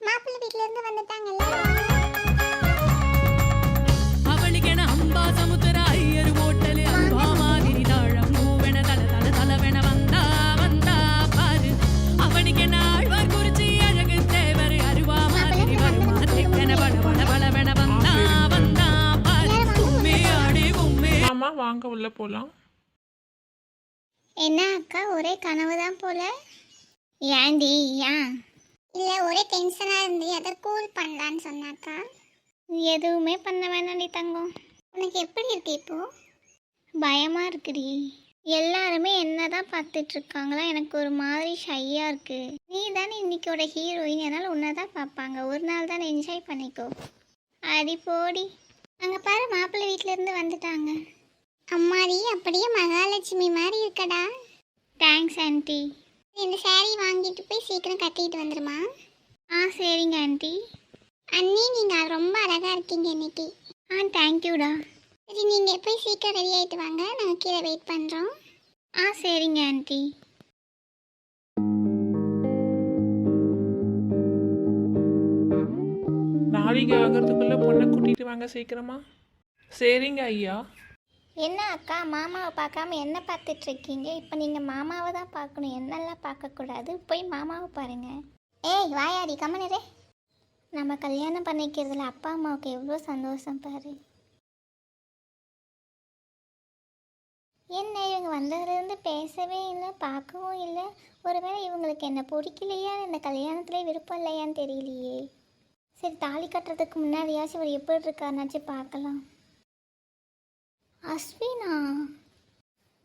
மாப்பிள்ளை வீட்ல இருந்து வந்துட்டாங்கல்ல? அவளுக்கென அம்பா சமுத்திர ஐயர் ஓட்டலே. அம்பா மாதிரி தாழம் மூவென தல தல தலவென வந்தா வந்தா பாரு. அவனுக்கென ஆழ்வார் குறிச்சி அழகு தேவர் அருவா மாதிரி வருமா தெக்கன பட பட பலவென வந்தா வந்தா பாரு. உம்மே வாங்க உள்ள போலாம். என்ன அக்கா ஒரே கனவு போல? ஏண்டி ஏன்? இல்லை ஒரே டென்ஷனாக இருந்து அதை கூல் பண்ணலான்னு சொன்னாக்கா? எதுவுமே பண்ண வேணாண்டி தங்கம். உனக்கு எப்படி இருக்கு இப்போ? பயமாக இருக்குடி. எல்லாருமே என்ன தான் பார்த்துட்டு இருக்காங்களா எனக்கு ஒரு மாதிரி ஷையாக இருக்கு. நீ தானே இன்னைக்கோட ஹீரோயின் அதனால் உன்னை தான் பார்ப்பாங்க. ஒரு நாள் தானே என்ஜாய் பண்ணிக்கோ. அடி போடி. அங்கே பாரு மாப்பிள்ளை வீட்டிலேருந்து வந்துட்டாங்க. அம்மாடி அப்படியே மகாலட்சுமி மாதிரி இருக்கடா. தேங்க்ஸ் ஆண்டி இந்த saree வாங்கிட்டு போய் சீக்கிரம் கட்டிட்டு வந்துருமா? ஆ சரிங்க ஆண்டி. அண்ணி நீங்கள் ரொம்ப அழகாக இருக்கீங்க இன்னைக்கு. ஆ தேங்க்யூடா சரி நீங்கள் போய் சீக்கிரம் ரெடி ஆகிட்டு வாங்க. நாங்கள் கீழே வெயிட் பண்ணுறோம் ஆ சரிங்க ஆண்டி. நாளைக்கு ஆகிறதுக்குள்ள பொண்ணை கூட்டிட்டு வாங்க சீக்கிரமா. சரிங்க ஐயா. என்ன அக்கா மாமாவை பார்க்காம என்ன பார்த்துட்ருக்கீங்க? இப்போ நீங்கள் மாமாவை தான் பார்க்கணும். என்னெல்லாம் பார்க்கக்கூடாது? போய் மாமாவை பாருங்கள் ஏய் வாயாடி கம்மனரே நம்ம கல்யாணம் பண்ணிக்கிறதுல அப்பா அம்மாவுக்கு எவ்வளோ சந்தோஷம் பாரு. என்ன இவங்க வந்ததுலேருந்து பேசவே இல்லை பார்க்கவும் இல்லை. ஒருவேளை இவங்களுக்கு என்ன பிடிக்கலையா? இந்த கல்யாணத்துல விருப்பம் இல்லையான்னு தெரியலையே. சரி தாலி கட்டுறதுக்கு முன்னாடியாச்சும் இவர் எப்படி இருக்காருனாச்சும் பார்க்கலாம். அஸ்வினா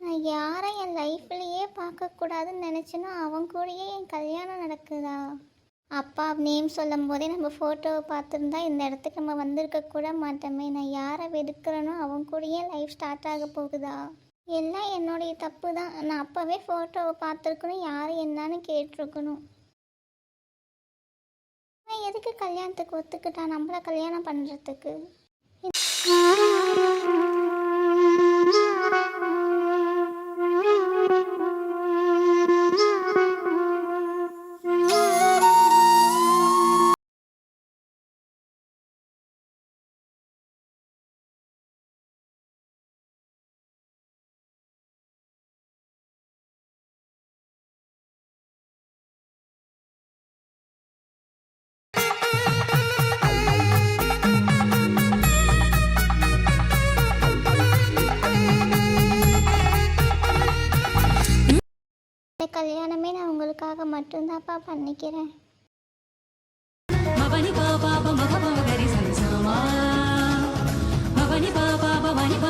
நான் யாரை என் லைஃப்லையே பார்க்கக்கூடாதுன்னு நினச்சேன்னா அவன் கூடயே என் கல்யாணம் நடக்குதா? அப்பா நேம் சொல்லும் போதே நம்ம ஃபோட்டோவை பார்த்துருந்தா இந்த இடத்துக்கு நம்ம வந்திருக்க கூட மாட்டோமே. நான் யாரை வெறுக்கிறேனோ அவன் கூடயே லைஃப் ஸ்டார்ட் ஆக போகுதா? எல்லாம் என்னுடைய தப்பு தான். நான் அப்போவே ஃபோட்டோவை பார்த்துருக்கணும். யார் என்னன்னு கேட்டிருக்கணும். எதுக்கு கல்யாணத்துக்கு ஒத்துக்கிட்டா நம்மள கல்யாணம் பண்ணுறதுக்கு கல்யாணமே நான் உங்களுக்காக மட்டும்தான்ப்பா பண்ணிக்கிறேன்.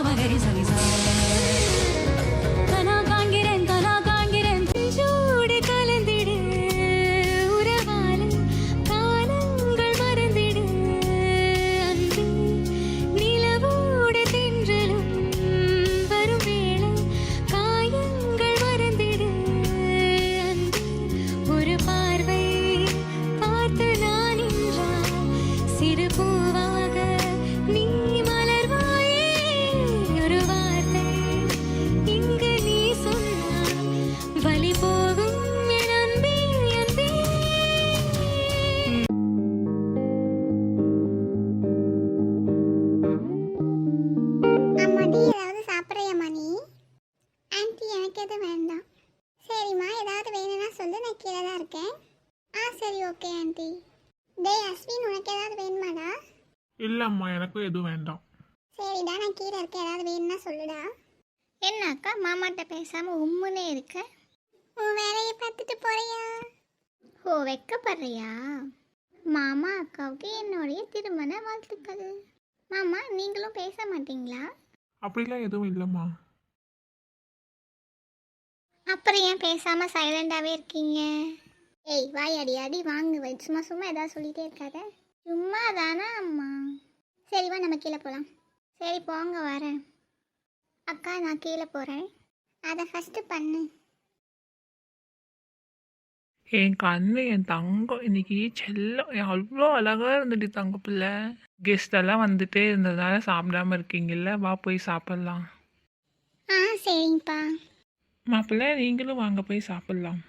மகரி சரி ஓகே ஆன்ட்டி டேய் அஸ்வின் உனக்கு ஏதாவது வேணுமாடா? இல்லைம்மா எனக்கும் எதுவும் வேண்டாம். சரிடா நான் கீழே இருக்கேன் ஏதாவது வேணும்னா சொல்லுடா. என்ன அக்கா மாமாட்ட பேசாமல் உம்முனே இருக்க? உன் வேலையை பார்த்துட்டு போறியா? ஓ வெக்கப்படுறியா? மாமா அக்காவுக்கு என்னுடைய திருமண வாழ்த்துக்கள். மாமா நீங்களும் பேச மாட்டீங்களா? அப்படிலாம் எதுவும் இல்லைம்மா. அப்புறம் ஏன் பேசாம சைலண்டாவே இருக்கீங்க? ஏய் வாய் அடி அடி வாங்கு சும்மா சும்மா ஏதாவது சொல்லிட்டே இருக்காத. சும்மா தானே அம்மா? சரி வா நம்ம கீழே போகலாம் சரி போங்க வரேன். அக்கா நான் கீழே போகிறேன் அதை ஃபஸ்ட்டு பண்ணு. என் கண்ணு என் தங்கம் இன்னைக்கு செல்லம். அவ்வளோ அழகாக இருந்துட்டு தங்க பிள்ளை. கெஸ்ட் எல்லாம் வந்துட்டே இருந்ததால சாப்பிடாம இருக்கீங்கல்ல வா போய் சாப்பிட்லாம். ஆ சரிங்கப்பா. மாப்பிள்ளை நீங்களும் வாங்க போய் சாப்பிட்லாம்.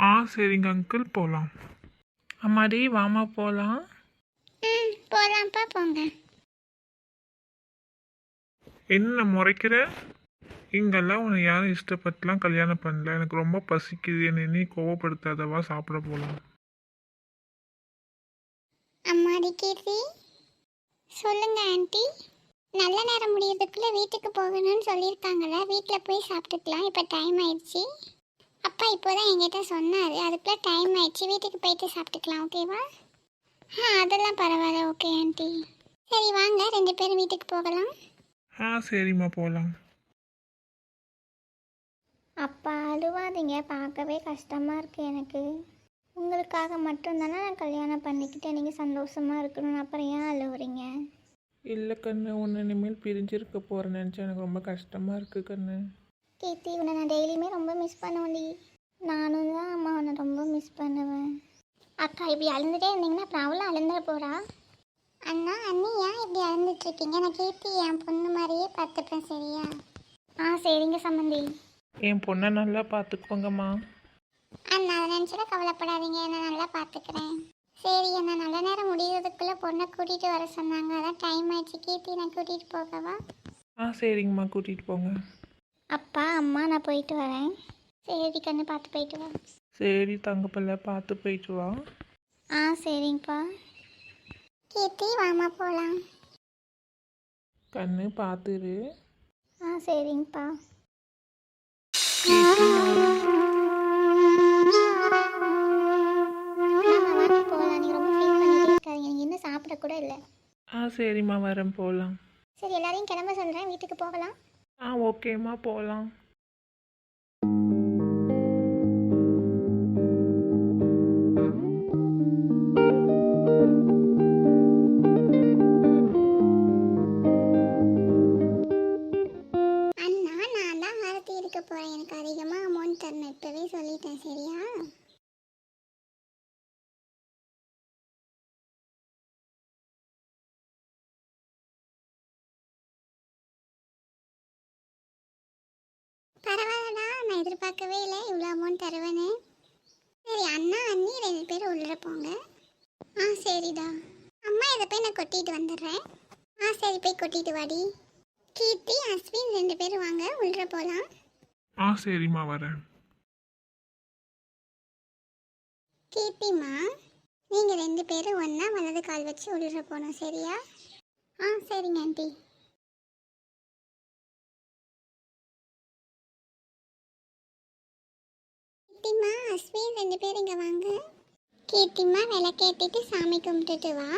ஆ சரிங்க அங்கிள் போகலாம் அம்மாடி வாமா போகலாம் ம் போகலாம்ப்பா போங்க. என்ன முறைக்கிற? இங்கெல்லாம் உன்னை யாரும் இஷ்டப்பட்டுலாம் கல்யாணம் பண்ணல. எனக்கு ரொம்ப பசிக்குது. என்னை நீ கோவப்படுத்தாதவா சாப்பிட போகலாம் அம்மாடி கீர்த்தி. சொல்லுங்க ஆண்டி நல்ல நேரம் முடியறதுக்குள்ள வீட்டுக்கு போகணும்னு சொல்லியிருக்காங்கல்ல. வீட்டில் போய் சாப்பிட்டுக்கலாம். இப்போ டைம் ஆயிடுச்சு. அப்பா இப்போதான் என்கிட்ட சொன்னார். அதுக்குள்ளே டைம் ஆயிடுச்சு. வீட்டுக்கு போயிட்டு சாப்பிட்டுக்கலாம் ஓகேவா ஆ அதெல்லாம் பரவாயில்ல ஓகே ஆண்டி சரி வாங்க. ரெண்டு பேரும் வீட்டுக்கு போகலாம். ஆ சரிம்மா போகலாம் அப்பா அழுவாதீங்க. பார்க்கவே கஷ்டமாக இருக்கு எனக்கு. உங்களுக்காக மட்டும்தானே நான் கல்யாணம் பண்ணிக்கிட்டேன். நீங்கள் சந்தோஷமாக இருக்கணும்னு அப்புறம் ஏன் அழுவுறீங்க? இல்லை கண்ணு. ஒன்று இனிமேல் பிரிஞ்சிருக்க போகிறேன்னு நினச்சா எனக்கு ரொம்ப கஷ்டமாக இருக்குது கண்ணு. கீர்த்தி உன்னை நான் டெய்லியுமே ரொம்ப மிஸ் பண்ணுவேன்டி. நானும் தான் அம்மா உன்னை ரொம்ப மிஸ் பண்ணுவேன். அக்கா இப்படி அழுந்துட்டே இருந்தீங்கன்னா அப்புறம் அவளும் அழுந்துட போகிறா அண்ணா அண்ணி ஏன் இப்படி அழுந்துட்டு இருக்கீங்க? நான் கீர்த்தி என் பொண்ணு மாதிரியே பார்த்துப்பேன் சரியா? ஆ சரிங்க சம்மந்தி. என் பொண்ணை நல்லா பார்த்துக்கோங்கம்மா. அண்ணா அதை நினச்சிட கவலைப்படாதீங்க. என்ன நல்லா பார்த்துக்கிறேன். சரி என்ன நல்ல நேரம் முடியறதுக்குள்ளே பொண்ணை கூட்டிகிட்டு வர சொன்னாங்க. அதான் டைம் ஆயிடுச்சு. கீர்த்தி நான் கூட்டிகிட்டு போகவா? ஆ சரிங்கம்மா. கூட்டிகிட்டு போங்க. அப்பா அம்மா நான் போயிட்டு வரேன். சரி கண்ணு பார்த்து போயிட்டு வா? சரி தங்கப்பிள்ளை பார்த்து போயிட்டு வா. ஆ சரிங்கப்பா. கீர்த்தி வாமா போகலாம் கண்ணு பார்த்துரு. ஆ சரிங்கப்பா. சாப்பிட கூட இல்லை. ஆ சரிம்மா வரேன் போகலாம் சரி எல்லாரையும் கிளம்ப சொல்கிறேன் வீட்டுக்கு போகலாம். ஆ ஓகேம்மா போகலாம் பரவாயில்லடா நான் எதிர்பார்க்கவே இல்லை. இவ்வளோ அமௌண்ட் தருவேன்னு. சரி அண்ணா அண்ணி ரெண்டு பேரும் உள்ளே போங்க. ஆ சரிடா. அம்மா இதை போய் நான் கொட்டிட்டு வந்துடுறேன். ஆ சரி போய் கொட்டிட்டு வாடி. கீர்த்தி அஸ்வின் ரெண்டு பேரும் வாங்க உள்ள போகலாம். ஆ சரிம்மா வரேன். கீர்த்திம்மா நீங்கள் ரெண்டு பேரும் ஒன்றா வலது கால் வச்சு உள்ள போகணும் சரியா? ஆ சரிங்க ஆண்டி. கீர்த்திம்மா அஸ்வின் ரெண்டு பேரும் இங்கே வாங்க. கீர்த்திம்மா விளக்கேற்றிட்டு சாமி கும்பிட்டுட்டு வா.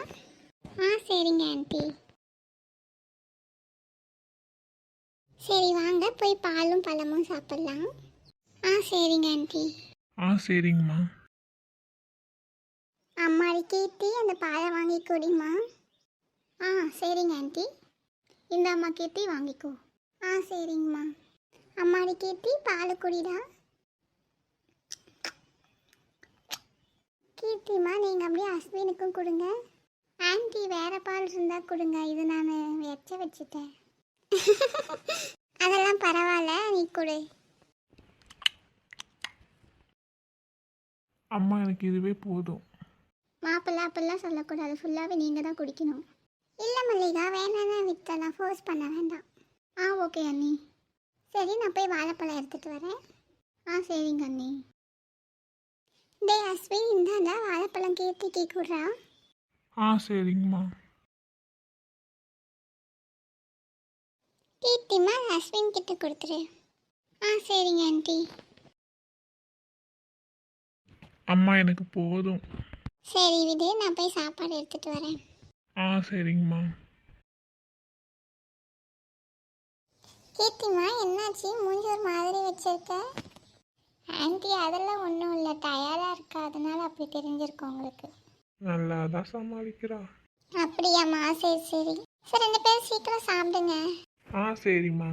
ஆ சரிங்க ஆண்டி. சரி வாங்க போய் பாலும் பழமும் சாப்பிட்லாம். ஆ சரிங்க ஆண்டி. ஆ சரிங்கம்மா. அம்மாடி கீர்த்தி அந்த பாலை வாங்கி குடிமா ஆ சரிங்க ஆண்டி. இந்த அம்மா கீர்த்தி வாங்கிக்கோ. ஆ சரிங்கம்மா. அம்மாடி கீர்த்தி பால் குடிடா. கீர்த்திம்மா நீங்கள் அப்படியே அஸ்வினுக்கும் கொடுங்க. ஆண்டி வேற பால் இருந்தால் கொடுங்க. இது நான் வச்ச வச்சுட்டேன். அதெல்லாம் பரவாயில்ல. நீ கொடு. அம்மா எனக்கு இதுவே போதும். மாப்பிள்ளை அப்படிலாம் சொல்லக்கூடாது. ஃபுல்லாகவே நீங்கள் தான் குடிக்கணும். இல்லை மல்லிகா வேணாம்னா வித்தலாம் ஃபோர்ஸ் பண்ண வேண்டாம். ஆ ஓகே அண்ணி. சரி நான் போய் வாழைப்பழம் எடுத்துகிட்டு வரேன். ஆ சரிங்க அண்ணி. டேய் அஸ்வின் இந்தாண்டா. வாழைப்பழம் கீர்த்திக்கு கொடுறா ஆ சரிங்கம்மா. கீர்த்திம்மா அஸ்வின் கிட்ட கொடுத்துரு. ஆ சரிங்க ஆண்டி அம்மா எனக்கு போதும். சரி விடு நான் போய் சாப்பாடு எடுத்துகிட்டு வரேன். ஆ சரிங்கம்மா. கீர்த்திம்மா என்னாச்சு? மூஞ்சி ஒரு மாதிரி வச்சிருக்க. ஆண்டி அதெல்லாம் ஒன்றும் இல்லை. டயர்டாக இருக்கா? அதனால அப்படி தெரிஞ்சிருக்கும் உங்களுக்கு. நல்லா தான் சமாளிக்கிறா அப்படியாம்மா சரி சரி. சரி ரெண்டு பேரும் சீக்கிரம் சாப்பிடுங்க. ஆ சரிம்மா.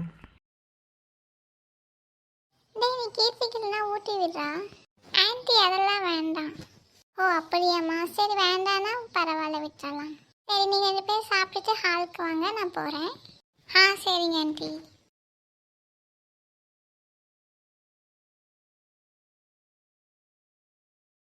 டேய் நீ கீர்த்திக்கெல்லாம் ஊட்டி விடுறா? ஆண்டி அதெல்லாம் வேண்டாம். ஓ அப்படியாம்மா சரி வேண்டாம்னா பரவாயில்ல விட்டுறலாம். சரி நீங்கள் ரெண்டு பேரும் சாப்பிட்டுட்டு ஹாலுக்கு வாங்க. நான் போகிறேன் ஆ சரிங்க ஆண்டி.